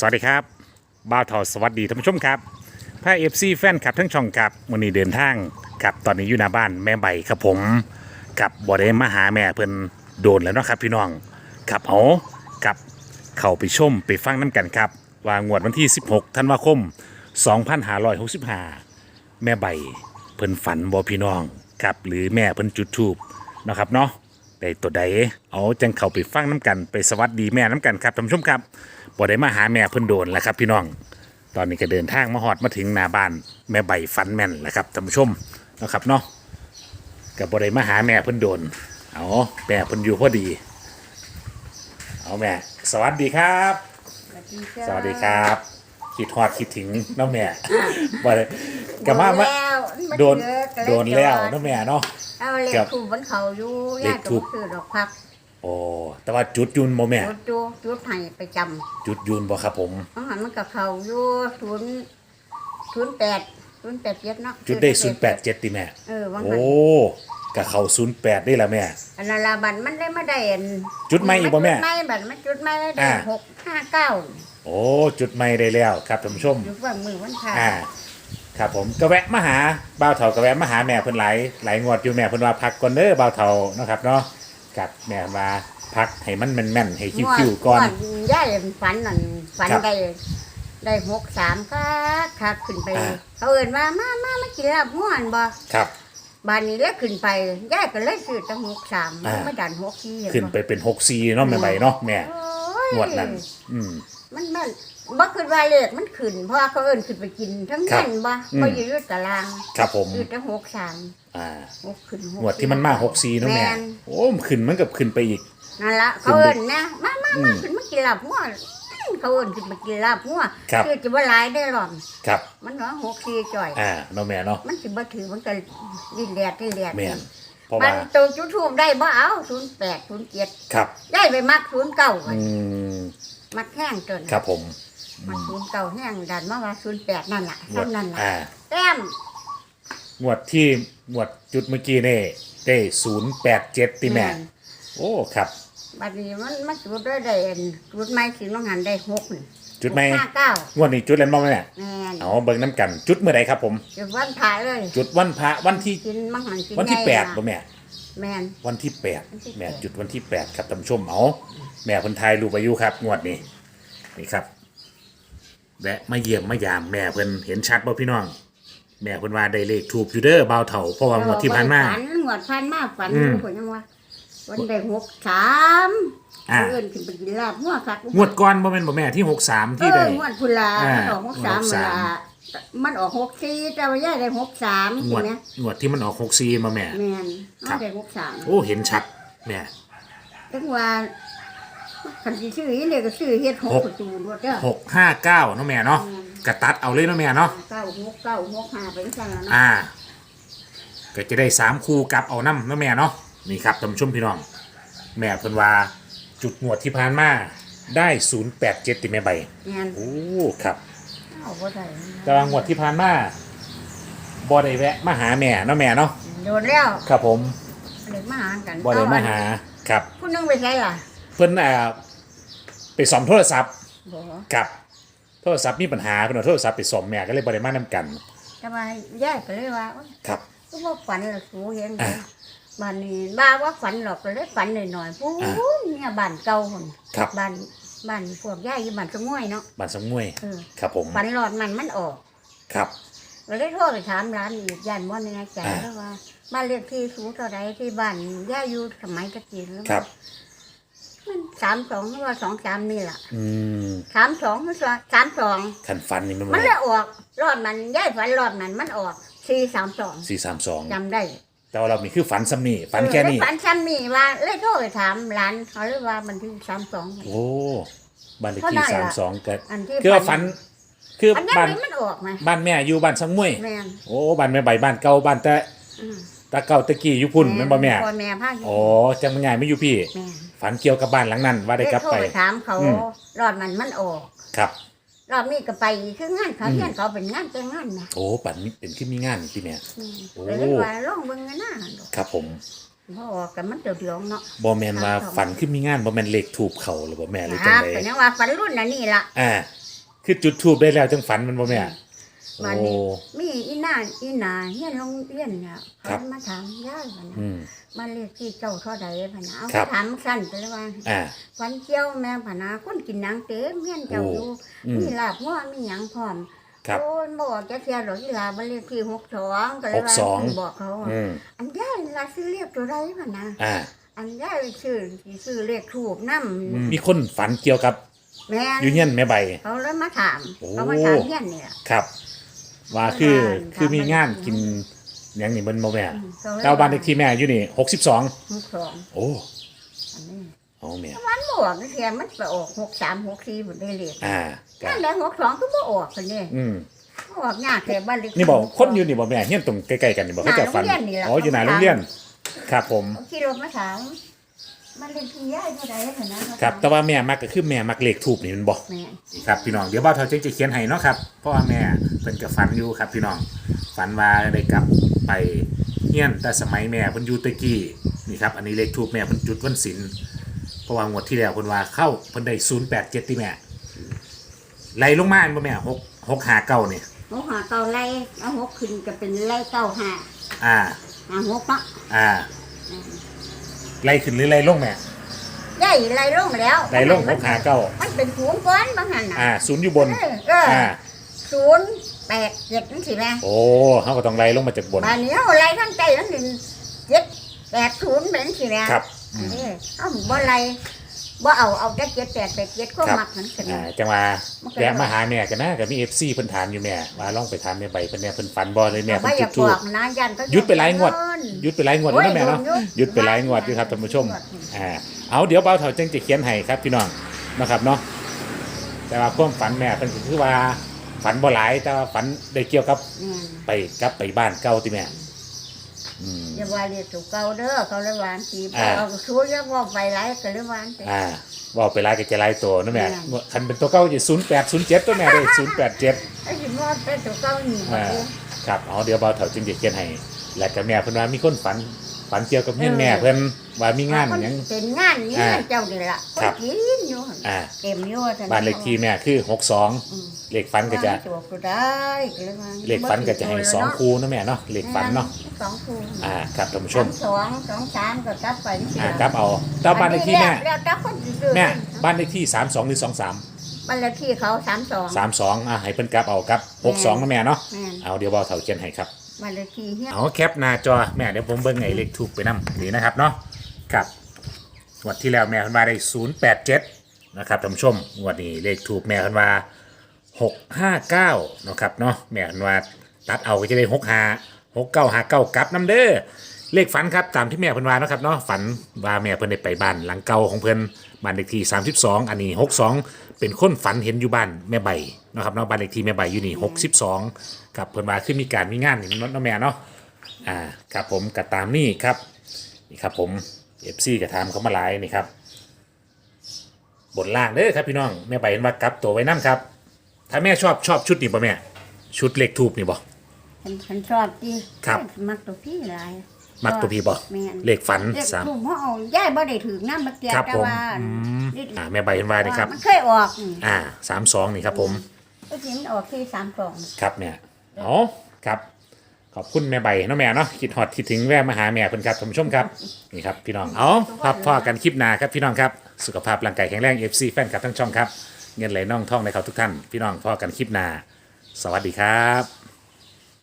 สวัสดีครับบ้าวทอสวัสดีท่านผู้ชมครับพาเอฟซีแฟนคลับทั้งช่องครับวันนี้เดินทางกับตอนนี้อยู่หน้าบ้านแม่ใบครับผมกับบอได้มาหาแม่เพิ่นโดนแล้วเนาะครับพี่น้องกับเอากับเข้าไปชมไปฟังน้ำกันครับ ว่างวดวันที่ 16ธันวาคม 2565 แม่ใบเพิ่นฝันบอพี่น้องครับหรือแม่เพิ่นจุดทูบนาะครับเนาะได้ตัวใดเอาจังเข้าไปฟังน้ำกันไปสวัสดีแม่น้ำกันครับท่านผู้ชมครับ บ่ได้มาหาแม่เพิ่นโดนแล้วครับ พี่น้อง ตอนนี้ก็เดินทางมาฮอดมาถึงหน้าบ้านแม่ใบฟันแม่นแล้วครับท่านผู้ชมนะครับเนาะก็บ่ได้มาหาแม่เพิ่นโดนเอาแม่เพิ่นอยู่พอดี เอาแม่ สวัสดีครับ สวัสดีครับคิดฮอดคิดถึงน้องแม่บ่ได้กลับมามาโดนโดนแล้วนะแม่เนาะ เอาเลขครับถูกบนเขาอยู่เลย่าขตทูรปงคือดอกพัก โอ้แต่ว่าจุดยุนโมแม่ จุดจุดจุดให้ไปจจุดยุนบ่ครับผมำของหันมันกับเขาอยู่ศูนย์ศูนย์แปดศูนย์แปดเจ็ดเนาะจุดได้ศูนย์แปดเจ็ดติแม่ เออวังหัโอ้กับเขาศูนย์แปดได้ละแม่ อันนั้นละบันมันได้มาได้อันจุดไม่อีกบ่แม่จุดไม่บันมันจุดไม่ได้อ่า หกห้าเก้าโอ้จุดไม่ได้แล้วครับท่านผู้ชม อยู่ฝั่งมือวันพาอ่า ครับผมก็แวะมาหาบ่าวเฒ่าก็แวะมาหาแม่เพิ่นหลายหลายงวดอยู่แม่เพิ่นว่าพักก่อนเด้อบ่าวเฒ่าเนาะครับเนาะ กับแม่ว่าพักให้มันแม่นๆให้คิวๆก่อนงวดย่ายฝันนั่นฝันครับได้ได้หกสามก็คักขึ้นไปอ่าเขาเอินว่ามามามากินลาบง่วนบ่ครับบ้านนี้แล้วขึ้นไปย่ายก็เลยซื้อตั้งหกสามอ่าไม่ดันหกสี่เห็นขึ้นบ่ไปเป็น6 4เนาะแม่ใบเนาะแม่โอ้ยงวดนั้น อืมมันมันบ่ขึ้นว่าเลขมันขึ้นเพราะว่าเขาเอิ้นขึ้นไปกินทั้งครับเงินบ่อืมบ่อยู่ในตาราง ครับผมอยู่ตั้งหกสาม อ่าหกขึ้นหกงวดที่มันมา6 4เนาะแม่น โอ้มันขึ้นมันกับขึ้นไปอีก นั่นละขึ้เขานไปเอิ้นนะมามาอืมามขึ้นมากินลาบงัวเขาเอิ้นขึ้นมากินลาบงัวครับคือจะบ่หลายได้หรอกครับ มันว่าหกสี่จ่อย อ่าเนาะแม่เนาะมันสิบ่ถือมันก็ดิ้นแดดดิ้นแดดแม่นเพราะมัว่านตัวจุดทูบได้บ่เอา08 07ครับ ได้ไปมัก09อืมมักแห้งจนครับผมมันศูนย์เก่าแห้งดันมาว่าศูนย์แปดนั่นแหละงวเท่าดนั้นแหละอ่า แต้ม งวดที่งวดจุดเมื่อกี้นี่ได้ศูนย์แปดเจ็ดติแม่ โอ้ครับบัดนี้มันมันจุดได้ได้อันจุดไม้สีน้องหันได้หกนี่จุดไหมห้าเก้างวดนี้จุดแล้วบ้างไหมแม่แม่นเอาเบิ่งน้ำกัน จุดเมื่อใดครับผม จุดวันพระเลย จุดวันพระวันที่กินมังหันกินวันที่ใหญ่แปดน่ะบ่แม่ แม่น วันที่แปดวันที่แปด แม่จุดวันที่แปดครับท่านผู้ชมเอาแม่คนไทยรูปอายุครับ งวดนี้นี่ครับแวะมาเยี่ยมมายามแม่เพิ่นเห็นชัดบ่พี่น้อง แม่เพิ่นว่าได้เลขถูกอยู่เด้อเบาวเถ่าเพราะว่างวดที่ผ่านมา ฝันงวดผ่านมาฝันอืม คนยังว่าวันได้หกสามอ่าเอื่นขึ้นไปกินลาบหัวคักงวดก่อนบ่แม่นบ่แม่ที่หกสามเอที่ได้ องวดพุลาอ่ามันออกหกสามหกเวสามลามันออกหกสี่แต่ว่าย่าได้หกสามงทีวดเนี้ยงวดที่มันออกหกซีมาแม่ แม่นครัเอาบ ได้หกสามโอ้เห็นชัดแม่จังว่าคันสิซื้ออีเนี่ยก็ซื้อเฮ็ดหกหก ประตูรถเด้อหกห้าเก้าเนาะแม่เนาะ กระตัดเอาเลยเนาะแม่เนาะเก้าหกเก้าหกห้าไปจังแล้วเนาะอ่า ก็จะได้สามคู่กลับเอาน้ำเนาะแม่เนาะนี่ครับท่านผู้ชมพี่น้อง แม่เพิ่นว่าจุดงวดที่ผ่านมาได้ศูนย์แปดเจ็ดติแม่ใบแม่นโอ้ครับ เอาบ่ได้แต่ว่างวดที่ผ่านมาบ่ได้แวะมาหาแม่เนาะแม่เนาะโดนแล้วครับผมเด็กมาหากันบ่ได้มาหาครับ ผู้หนึงไปใช่ล่ะเพิ่นอ่าไปซ่อมโทรศัพท์บ่กับโท รศัพท์มีปัญหาเพิ่นเอาโทรศัพท์ไปซ่อมแม่ก็เลยบ่ได้มานํกัน แต่ว่ายายก็เลยว่าโอ๊ยครับ ก็บ่ฝันหรอกสูเห็นอ่าบ้านนี้บ้าว่าฝันหรอกก็เลยฝันหน่อยๆผู้อ่าเนี่ยบ้านเก่าพุ่นครับ บ้านบ้านพวกยายอยู่บ้านสมวยเนาะบ้านสมงวยเออครับผมฝันหลอดมันมันออกครับ ก็เลยโทรไปถามร้านอีกย่านว่าในใจอ่าแล้วว่าบ้านเลขที่สูงเท่าไรที่บ้านย่าอยู่สมัยตะกี้แล้วครับ มันสามสองหรือว่าสองสามนี่แหละอืมสามสองหรือสามสองคันฟันนี่มันมันเลยออกรอบมันย่ายฝันรอบนั้นมันออกสี่สามสองสี่สามสองจำได้ แต่ว่าเรามีคือฝันซ้ำนี่ฝันแค่นี้ เออฝันซ้ำนี่ว่าเลยโทรไปถามร้านเขาเลยว่ามันที่สามสอง โอ้บ้านเลขเท่าที่ไหร่สามล่ะ สองก็อันที่คือว่าฝัน คืออันนี้บ้านมันออกไหมบ้านแม่อยู่บ้านสังมวย แม่นโอ้บ้านแม่ใบบ้านเก่าบ้านแต่อืม ตาเก่าตะกี้อยู่พุ่นแม่นบ่แม่ พ่อแม่พาอยู่โอ้จังมันใหญ่ไม่อยู่พี่ แม่นฝันเกี่ยวกับบ้านหลังนั้นว่าได้กลับเลยโทรไป ไปถามเขาอืม รอบมันมันออก ครับ รอบนี้ก็ไปคืองานเขาอืมเฮียนเขาเป็นงานแต่งงานนะโอ้ปันนี้เป็นขึ้นมีงานที่แม่ อืมโอ้ เลยว่าลองเบิ่งกันหน้าดอกครับผมเพราะออกกันมันเดือดร้อนเนาะบ่แม่นว่าครับฝันขึ้นมีงานบ่แม่นเลขถูกเขาหรือบ่แม่หรือคจังรับไดแต่ยังว่าฝันรุ่นน่ะนี่ล่ะอ่า คือจุดทูบได้แล้วจังฝันมันบ่แม่ มาโอ้นี่มีอีน่าอีหนาเฮียนโรงเรียนเนี่ยครัเขาบ มาถามย่ายพะนะอืม มาเรียกที่เจ้าเท่าใดพะนะเอาครับ ถามสั้นไปเลยว่าอ่า ฟันเจียวแม่พะนะคนกินหนังเต็มเฮียนเจ้าโอ้ อยู่อืม มีลาบหัวมีหยังพร้อมครับ โอ้ยบ่บอกจะเสียหรอกอีหลาบ้านเลขที่หกสองก็เลยว่าหกสอง บอกเขาว่าอืมอันย่ายลาซื้อเรียกตัวใดพะนะ อ่า อันย่ายซื้อสิซื้อเลขถูกน้ำมีคนฝันเกี่ยวกับแม่น ยูเนียนแม่ใบ เขาเลยมาถาม โอ้ เขามาถามเฮียนนี่ล่ะครับ ว่าคือบ้านคือมีงานบ้านกินหยังนี่มันบ่แม่อืมเขาเลยเก้าบ้านเลขที่แม่อยู่นี่หกสิบสองหกสองโอ้อันนี้เอาแม่มันบวกนี่เทียมันไปออกหกสามหกสี่ผลได้เลยอ่าครันั่บนแหละหกสองก็บ่ออกคนนี้อืมออกยากแต่บ้านเล็กนี่บอกคนอยู่นี่บ่แม่เฮียนตรงใกล้ๆกันนี่บ่เขาจะฝันหน้าโรงเรียนนี่ล่ะอ๋ออยู่หน้าโรงเรียนครับผมเขาขี่รถมาถาม มันเล่นพี่ย่ายเท่าไหร่ขนาดนั้นครับ แต่ว่าแม่มักก็คือแม่มักเลขทูบนี่มันบ่แม่ครับพี่น้องเดี๋ยวบ่าวเทาเจ๊จะเขียนให้เนาะครับเพราะว่าแม่เพิ่นก็ฝันอยู่ครับพี่น้องฝันว่าได้กลับไปเฮียนแต่สมัยแม่เพิ่นอยู่แตะกี้นี่ครับอันนี้เลขทูบแม่เพิ่นจุดวันศิลเพราะว่างวดที่แล้วเพิ่นว่าเข้าเพิ่นได้087ที่แม่ไล่ลงมาอันบ่แม่6 659นี่หกหาเก้าไล่เอาหกขึ้นก็เป็นไล่เก้าห้าอ่าหาหกเนาะอ่า ไล่ขึ้นหรือไล่ลงแม่ย่ายไล่ลงแล้วไล่ลง659มันเป็นศูนย์ก้อนบางหันน่ะอ่าศูนย์อยู่บน เออเอออ่า ศูนย์แปดเจ็ดนั่นสิแม่โอ้เฮาก็ต้องไล่ลงมาจากบนบ้านนี้เอาไล่ทั้งใจทั้งดินเจ็ดแปดศูนย์เป็นสิแม่ครับอันนี้เอาบ่ไล่ บ่เอาเอาแต่เจ็ดแปดแปดเจ็ดก็ครับมักมันสิแม่อ่าจังว่ามันก็แวะมาหาแม่กันนะก็มี FC เพิ่นถามอยู่แม่ว่าลองไปถามแม่ใบเพิ่นเนี่ยเพิ่นฝันบ่เลยแม่เอาเพิ่ไว้นอจุย่าดบทูอบกนะยันก็หยุดไปหลายงวดเงินหยุดไปหลายงวดแล้วนะแม่เนาะโอ้ยหยุดไปหลายงวดอยู่ครับท่านผู้ชมอ่าเอาเดี๋ยวเบาเถาจังจะเขียนให้ครับพี่น้องนะครับเนาะแต่ว่าความฝันแม่เพิ่นก็คือว่าฝันบ่หลายแต่ว่าฝันได้เกี่ยวกับอืมไปกลับไปบ้านเก่าที่แม่ อืม อย่าว่าเรียกถูกเก่าเด้อเขาเลยหวานสีอ่า เอาชู้ยักว่าไปหลายก็เลยหวานไปอ่าว่าไปหลายก็จะหลายตัวนะแม่แม่ คันเป็นตัวเก่าจะ08 07ตัวแม่ได้087ไอ้สิมอดไปถูกเก่าหนีบ่อ่าเด้อครับเอาเดี๋ยวเบาเถาจึงจะเขียนให้ และกับแม่เพิ่นว่ามีคนฝัน ฝันเกี่ยวกับเงี้ยแม่เพิ่นว่ามีงานหยัง เป็นงานนี้อ่าเจ้านี่ล่ะคครันบกินอยู่หั่นอ่าเต็มอยู่ท่บ้านเลขที่แม่คืออืม62เลขฝันก็จะตัวก็ได้ก็เลยว่าเลขฝันก็จะให้สองคูนะแม่เนาะเลขฝันเนาะสองคู่อ่าครับท่านผู้ชสามมสองสองสามก็กลับไปสิอ่าครับเอาแตาบ้านเลขที่แม่แล้วแต่คนสิซื้อแม่บ้านเลขที่32หรือ23บ้านเลขที่เขาสามสอง32อ่าให้เพิ่นกลับเอาครับ62นะแม่เนาะแม่นเอาเดี๋ยวเบาเถาเขียนให้ครับ บ้านเลขที่เฮียเอาแคปหน้าจอแม่เดี๋ยวผมเบิ่งไอ้เลขถูกไปนำนี่นะครับเนาะครับงวดที่แล้วแม่เพิ่นว่าได้087นะครับท่านผู้ชมงวดนี้เลขถูกแม่เพิ่นว่า659นะครับเนาะแม่เพันว่าตัดเอาก็จะได้65 6959กเก้าห้าเก้ากลับนํเด้อเลขฝันครับตามที่แม่เพันว่าเนาะครับเนาะฝันว่าแม่เพิ่นได้ไปบ้านหลังเก่าของเพิ่น บ้านเลขที่ 32 อันนี้ 62 เป็นคนฝันเห็นอยู่บ้านแม่ใบเนาะครับเนาะบ้านเลขที่แม่ใบอยู่นี่ 62ครับเพิ่นว่าคือมีการมีงานนี่เนาะแม่เนาะอ่าครับผมก็ตามนี่ครับนี่ครับผมเอฟซีก็ถามเขามาหลายนี่ครับบนล่างเด้อครับพี่น้องแม่ใบเห็นว่ากลับตัวไว้นั่ครับ ถ้าแม่ชอบชอบชุดนี่ป่ะแม่ ชุดเล็กทูบนี่บ่ฉันฉันชอบดีครับ มักตัวพี่หลาย มักตัวพี่บ่แม่น เลขฝันเลขสามถูกเพราะเอาย่ายบ่ได้ถือน้ำมาเกียครับแต่ผมว่าอืมนิดอ่าแม่ใบเห็นว่านี่ครับ มันเคยออกนี่อ่าสามสองนี่ครับผม ก็สิมันออกที่สามกล่อง ครับเนี่ยเอาครับ ขอบคุณแม่ใบเนาะแม่เนาะคิดฮอดคิดถึงแวะมาหาแม่เพิ่นครับท่านผู้ชมครับ นี่ครับพี่น้องเอาครับพอกันคลิปหน้าครับพี่น้องครับ สุขภาพร่างกายแข็งแรง FC แฟนคลับทั้งช่องครับ เงินไหลน่องท่องในเขาทุกท่าน พี่น้องพอกันคลิปหน้า สวัสดีครับ